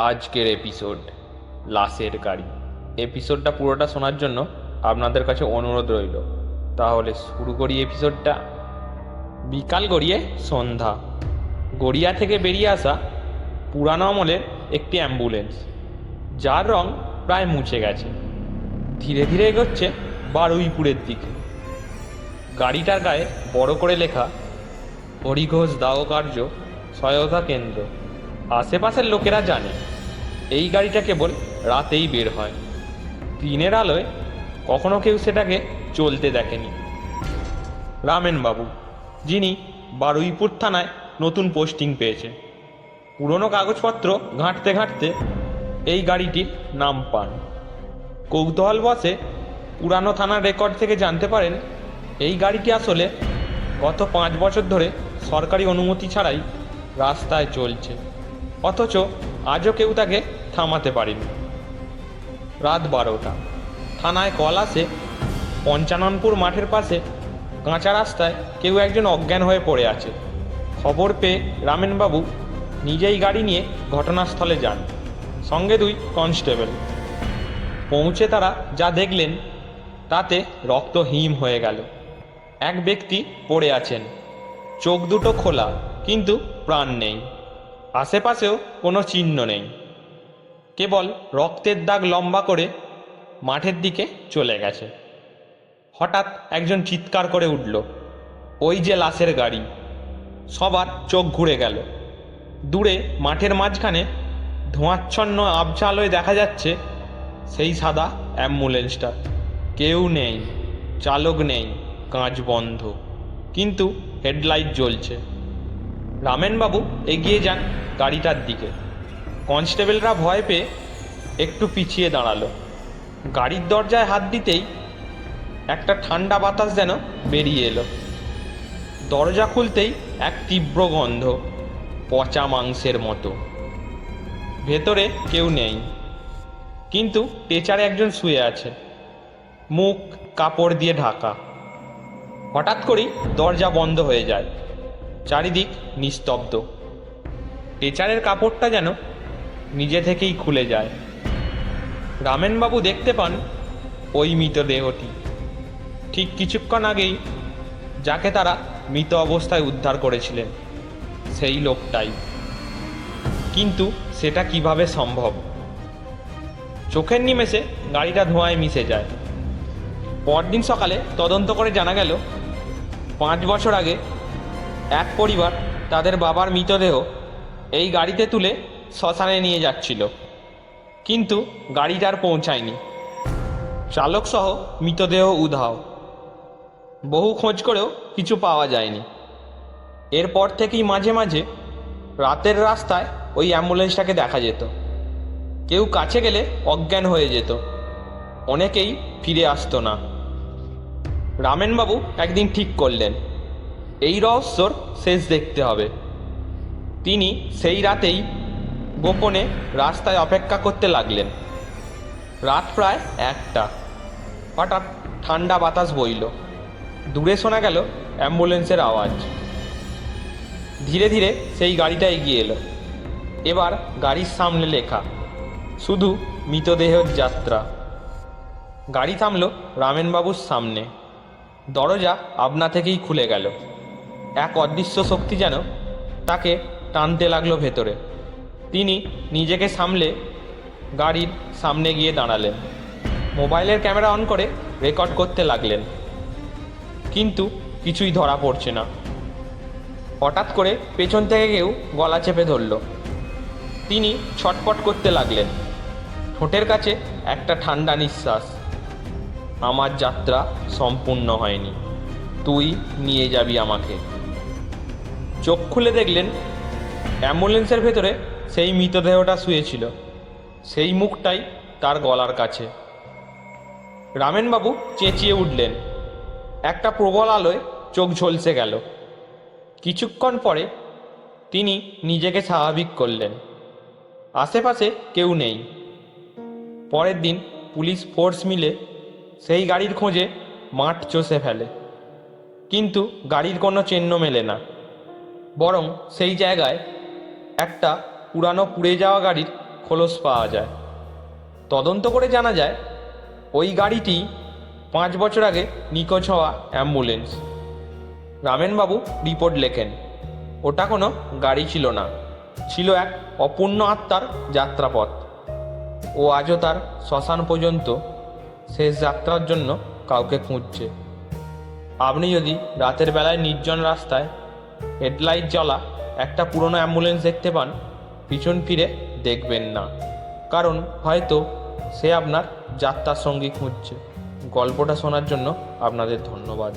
আজকের এপিসোড লাশের গাড়ি। এপিসোডটা পুরোটা শোনার জন্য আপনাদের কাছে অনুরোধ রইল। তাহলে শুরু করি এপিসোডটা বিকাল গড়িয়ে সন্ধ্যা। গড়িয়া থেকে বেরিয়ে আসা পুরানো আমলের একটি অ্যাম্বুলেন্স যার রং প্রায় মুছে গেছে। ধীরে ধীরে এগোচ্ছে বারুইপুরের দিকে। গাড়িটার গায়ে বড় করে লেখা, হরিঘোষ দাহ কার্য সহায়তা কেন্দ্র। আশেপাশের লোকেরা জানে, এই গাড়িটা কেবল রাতেই বের হয়। দিনের আলোয় কখনো কেউ সেটাকে চলতে দেখেনি। রামেন বাবু যিনি বারুইপুর থানায় নতুন পোস্টিং পেয়েছে পুরনো কাগজপত্র ঘাঁটতে ঘাঁটতে এই গাড়িটির নাম পান। কৌতূহল বসে পুরানো থানার রেকর্ড থেকে জানতে পারেন, এই গাড়িটি আসলে গত পাঁচ বছর ধরে সরকারি অনুমতি ছাড়াই রাস্তায় চলছে। অথচ আজও কেউ তাকে থামাতে পারেনি। রাত বারোটা। থানায় কল আসে, পঞ্চাননপুর মাঠের পাশে কাঁচা রাস্তায় কেউ একজন অজ্ঞান হয়ে পড়ে আছে। খবর পেয়ে রামেনবাবু নিজেই গাড়ি নিয়ে ঘটনাস্থলে যান। সঙ্গে দুই কনস্টেবল। পৌঁছে তারা যা দেখলেন, তাতে রক্ত হিম হয়ে গেল। এক ব্যক্তি পড়ে আছেন। চোখ দুটো খোলা, কিন্তু প্রাণ নেই। আশেপাশেও কোনো চিহ্ন নেই। কেবল রক্তের দাগ লম্বা করে মাঠের দিকে চলে গেছে। হঠাৎ একজন চিৎকার করে উঠল, ওই যে লাশের গাড়ি। সবার চোখ ঘুরে গেল। দূরে মাঠের মাঝখানে ধোঁয়াচ্ছন্ন আবছা আলোয় দেখা যাচ্ছে সেই সাদা অ্যাম্বুলেন্সটা। কেউ নেই, চালক নেই, কাঁচ বন্ধ। কিন্তু হেডলাইট জ্বলছে। রামেনবাবু এগিয়ে যান গাড়িটার দিকে। কনস্টেবলরা ভয় পেয়ে একটু পিছিয়ে দাঁড়াল। গাড়ির দরজায় হাত দিতেই একটা ঠান্ডা বাতাস যেন বেরিয়ে এলো। দরজা খুলতেই এক তীব্র গন্ধ, পচা মাংসের মতো। ভেতরে কেউ নেই। কিন্তু টেচারে একজন শুয়ে আছে। মুখ কাপড় দিয়ে ঢাকা। হঠাৎ করেই দরজা বন্ধ হয়ে যায়। চারিদিক নিস্তব্ধ। টেচারের কাপড়টা যেন নিজে থেকেই খুলে যায়। রামেনবাবু দেখতে পান ওই মৃতদেহটি ঠিক কিছুক্ষণ আগেই যাকে তারা মৃত অবস্থায় উদ্ধার করেছিলেন, সেই লোকটাই। কিন্তু সেটা কীভাবে সম্ভব? চোখের নিমেষে গাড়িটা ধোঁয়ায় মিশে যায়। পরদিন সকালে তদন্ত করে জানা গেল, পাঁচ বছর আগে এক পরিবার তাদের বাবার মৃতদেহ এই গাড়িতে তুলে শ্মশানে নিয়ে যাচ্ছিল। কিন্তু গাড়িটা আর পৌঁছায়নি। চালক সহ মৃতদেহ উধাও। বহু খোঁজ করেও কিছু পাওয়া যায়নি। এরপর থেকেই মাঝে মাঝে রাতের রাস্তায় ওই অ্যাম্বুলেন্সটাকে দেখা যেত। কেউ কাছে গেলে অজ্ঞান হয়ে যেত। অনেকেই ফিরে আসতো না। রামেনবাবু একদিন ঠিক করলেন। এই রহস্যর শেষ দেখতে হবে। তিনি সেই রাতেই গোপনে রাস্তায় অপেক্ষা করতে লাগলেন। রাত প্রায় একটা। হঠাৎ ঠান্ডা বাতাস বইল। দূরে শোনা গেল অ্যাম্বুলেন্সের আওয়াজ। ধীরে ধীরে সেই গাড়িটা এগিয়ে এলো। এবার গাড়ির সামনে লেখা, শুধু মৃতদেহের যাত্রা। গাড়ি থামলো রামেনবাবুর সামনে। দরজা আপনা থেকেই খুলে গেল। এক অদৃশ্য শক্তি যেন তাকে টানতে লাগল ভেতরে। তিনি নিজেকে সামলে গাড়ির সামনে গিয়ে দাঁড়ালেন। মোবাইলের ক্যামেরা অন করে রেকর্ড করতে লাগলেন। কিন্তু কিছুই ধরা পড়ছে না। হঠাৎ করে পেছন থেকে কেউ গলা চেপে ধরল। তিনি ছটপট করতে লাগলেন। ঠোঁটের কাছে একটা ঠান্ডা নিঃশ্বাস। আমার যাত্রা সম্পূর্ণ হয়নি। তুই নিয়ে যাবি আমাকে। চোখ খুলে দেখলেন অ্যাম্বুলেন্সের ভেতরে সেই মৃতদেহটা শুয়েছিল। সেই মুখটাই তার গলার কাছে। রামেনবাবু চেঁচিয়ে উঠলেন। একটা প্রবল আলোয় চোখ ঝলসে গেল। কিছুক্ষণ পরে তিনি নিজেকে স্বাভাবিক করলেন। আশেপাশে কেউ নেই। পরের দিন পুলিশ ফোর্স মিলে সেই গাড়ির খোঁজে মাঠ চষে ফেলে। কিন্তু গাড়ির কোনো চিহ্ন মেলে না। বরং সেই জায়গায় একটা পুরানো পুড়ে যাওয়া গাড়ির খোলস পাওয়া যায়। তদন্ত করে জানা যায়, ওই গাড়িটি পাঁচ বছর আগে নিখোঁজ হওয়া অ্যাম্বুলেন্স। রামেনবাবু রিপোর্ট লেখেন, ওটা কোনো গাড়ি ছিল না, ছিল এক অপূর্ণ আত্মার যাত্রাপথ। ও আজও তার শ্মশান পর্যন্ত শেষ যাত্রার জন্য কাউকে খুঁজছে। আপনি যদি রাতের বেলায় নির্জন রাস্তায় হেডলাইট জ্বলা, একটা পুরনো অ্যাম্বুলেন্স দেখতে পান, পিছন ফিরে দেখবেন না। কারণ হয়তো সে আপনার যাত্রার সঙ্গী খুঁজছে। গল্পটা শোনার জন্য আপনাদের ধন্যবাদ।